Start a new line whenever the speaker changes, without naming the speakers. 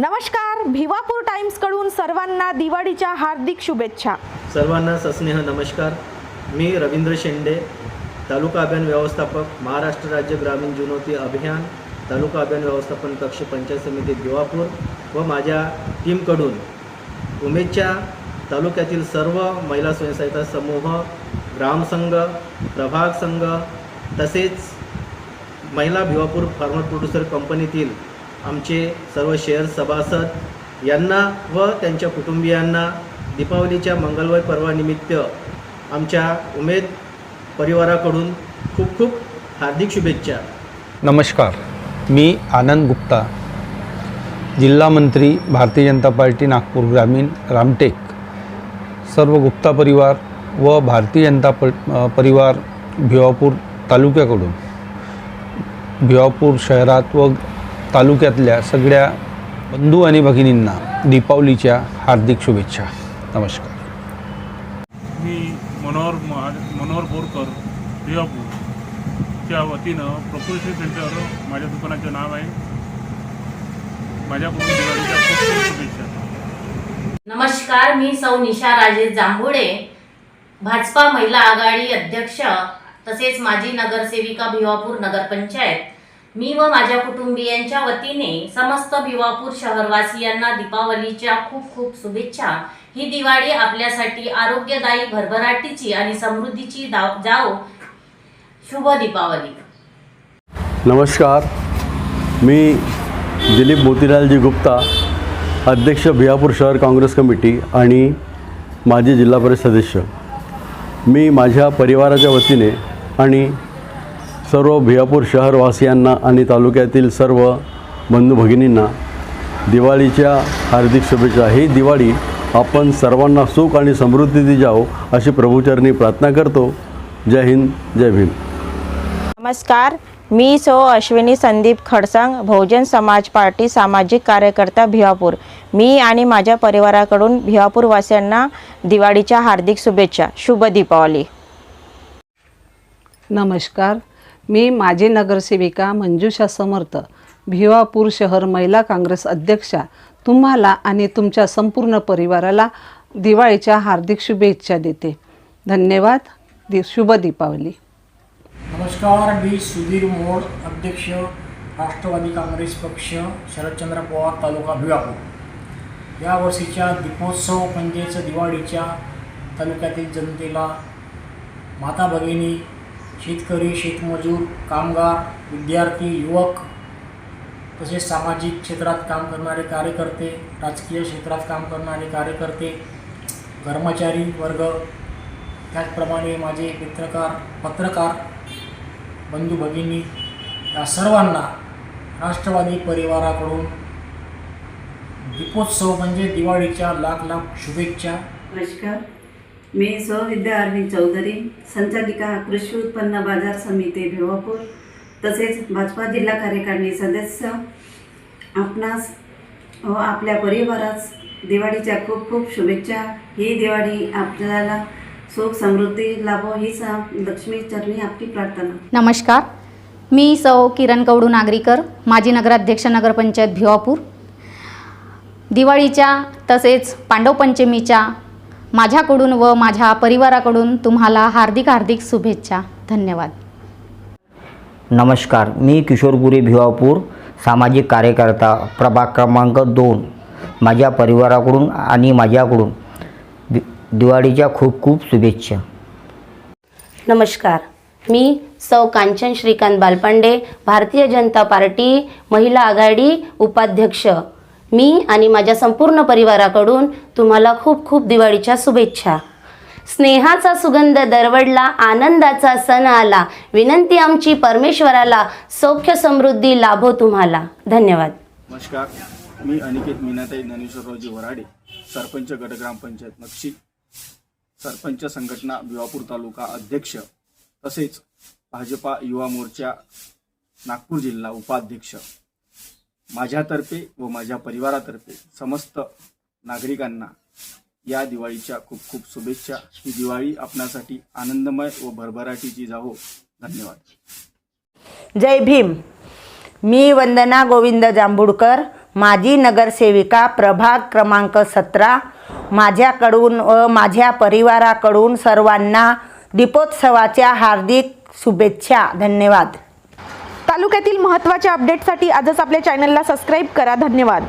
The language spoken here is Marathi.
नमस्कार भिवापूर टाइम्सकडून सर्वांना दिवाळीच्या हार्दिक शुभेच्छा.
सर्वांना सस्नेह नमस्कार. मी रवींद्र शेंडे तालुका अभियान व्यवस्थापक महाराष्ट्र राज्य ग्रामीण जुनोती अभियान तालुका अभियान व्यवस्थापन कक्ष पंचायत समिती भिवापूर व माझ्या टीमकडून उमेदच्या तालुक्यातील सर्व महिला स्वयंसहायता समूह ग्रामसंघ प्रभाग संघ तसेच महिला भिवापूर फार्मर प्रोड्युसर कंपनीतील आमचे सर्व शेअर सभासद यांना व त्यांच्या कुटुंबियांना दीपावलीच्या मंगलवार पर्वानिमित्त आमच्या उमेद परिवाराकडून खूप खूप हार्दिक शुभेच्छा.
नमस्कार. मी आनंद गुप्ता. जिल्हा मंत्री भारतीय जनता पार्टी नागपूर ग्रामीण रामटेक. सर्व गुप्ता परिवार व भारतीय जनता प परिवार भिवापूर तालुक्याकडून. भिवापूर शहरात व तालुक्यातल्या सगळ्या बंधू आणि भगिनींना दीपावलीच्या हार्दिक शुभेच्छा. नमस्कार.
मी मनोहर महा मनोहर बोरकर भिवापूरच्या वतीनं प्रकृती सेंटर माझ्या दुकानाचं नाव आहे. माझ्याकडून दिवाळीच्या खूप खूप शुभेच्छा.
नमस्कार मी सौ निशा राजेश जांभुडे भाजपा महिला आघाडी अध्यक्ष तसेच माजी नगरसेविका भिवापूर नगरपंचायत. मी व माझ्या कुटुंबियांच्या वतीने समस्त भिवापूर शहरवासियांना दीपावलीच्या खूप खूप शुभेच्छा. ही दिवाळी आपल्यासाठी आरोग्यदायी भरभराटीची आणि समृद्धीची दाव जाओ शुभ दीपावली.
नमस्कार. मी दिलीप मोतीलालजी गुप्ता अध्यक्ष भियापूर शहर काँग्रेस कमिटी आणि माजी जिल्हा परिषद सदस्य. मी माझ्या परिवाराच्या वतीने आणि सर्व भियापूर शहरवासियांना आणि तालुक्यातील सर्व बंधू भगिनींना दिवाळीच्या हार्दिक शुभेच्छा. ही दिवाळी आपण सर्वांना सुख आणि समृद्धी जाओ अशी प्रभूचरणी प्रार्थना करतो. जय हिंद जय भीम.
नमस्कार. मी सो अश्विनी संदीप खडसांग बहुजन समाज पार्टी सामाजिक कार्यकर्ता भिवापूर मी आणि माझ्या परिवाराकडून भिवापूर वासियांना दिवाळीच्या हार्दिक शुभेच्छा. शुभ दीपावली.
नमस्कार. मी माजी नगरसेविका मंजुषा समर्थ भिवापूर शहर महिला काँग्रेस अध्यक्षा तुम्हाला आणि तुमच्या संपूर्ण परिवाराला दिवाळीच्या हार्दिक शुभेच्छा देते. धन्यवाद. दि शुभ दीपावली.
नमस्कार मी सुधीर मोड अध्यक्ष राष्ट्रवादी काँग्रेस पक्ष शरदचंद्र पवार तालुका भिवापूर या वर्षीच्या दीपोत्सव म्हणजेच दिवाळीच्या तालुक्यातील जनतेला माता भगिनी शेतकरी शेतमजूर कामगार विद्यार्थी युवक तसेच सामाजिक क्षेत्रात काम करणारे कार्यकर्ते राजकीय क्षेत्रात काम करणारे कार्यकर्ते कर्मचारी वर्ग त्याचप्रमाणे माझे मित्रकार पत्रकार बंधू भगिनी या सर्वांना राष्ट्रवादी परिवाराकडून दीपोत्सव म्हणजे दिवाळीच्या लाख लाख शुभेच्छा.
नमस्कार. मी सौविद्या अरविंद चौधरी संचालिका कृषी उत्पन्न बाजार समिती भिवापूर तसेच भाजपा जिल्हा कार्यकारिणी सदस्य आपणास व आपल्या परिवारास दिवाळीच्या खूप खूप शुभेच्छा. ही दिवाळी आपल्याला सुख समृद्धी लाभो ही सा लक्ष्मी चरणी आपली प्रार्थना.
नमस्कार. मी सौ किरण कवडू नागरीकर माजी नगराध्यक्ष नगरपंचायत भिवापूर. दिवाळीच्या तसेच पांडवपंचमीच्या माझ्याकडून व माझ्या परिवाराकडून तुम्हाला हार्दिक हार्दिक शुभेच्छा. धन्यवाद.
नमस्कार मी किशोरपुरी भिवापूर सामाजिक कार्यकर्ता प्रभाग क्रमांक दोन. माझ्या परिवाराकडून आणि माझ्याकडून दि दिवाळीच्या खूप खूप शुभेच्छा.
नमस्कार मी सौ कांचन श्रीकांत बालपांडे भारतीय जनता पार्टी महिला आघाडी उपाध्यक्ष. मी आणि माझ्या संपूर्ण परिवाराकडून तुम्हाला खूप खूप दिवाळीच्या शुभेच्छा. स्नेहाचा सुगंध दरवडला आनंदाचा सण आला. विनंती आमची परमेश्वराला सौख्य समृद्धी लाभो तुम्हाला. धन्यवाद.
नमस्कार. मी अनिकेत मीनाताई ज्ञानेश्वररावजी वराडे सरपंच गट ग्रामपंचायत नक्षी सरपंच संघटना भिवापूर तालुका अध्यक्ष तसेच भाजपा युवा मोर्चा नागपूर जिल्हा उपाध्यक्ष. माझ्यातर्फे व माझ्या परिवारातर्फे समस्त नागरिकांना या दिवाळीच्या खूप खूप शुभेच्छा. ही दिवाळी आपणासाठी आनंदमय व भरभराटीची जावो. धन्यवाद.
जय भीम. मी वंदना गोविंद जांभुडकर माजी नगरसेविका प्रभाग क्रमांक सतरा. माझ्याकडून व माझ्या परिवाराकडून सर्वांना दीपोत्सवाच्या हार्दिक शुभेच्छा. धन्यवाद.
तालुक्यातील महत्त्वाच्या अपडेटसाठी आजच आपल्या चॅनलला सबस्क्राईब करा. धन्यवाद.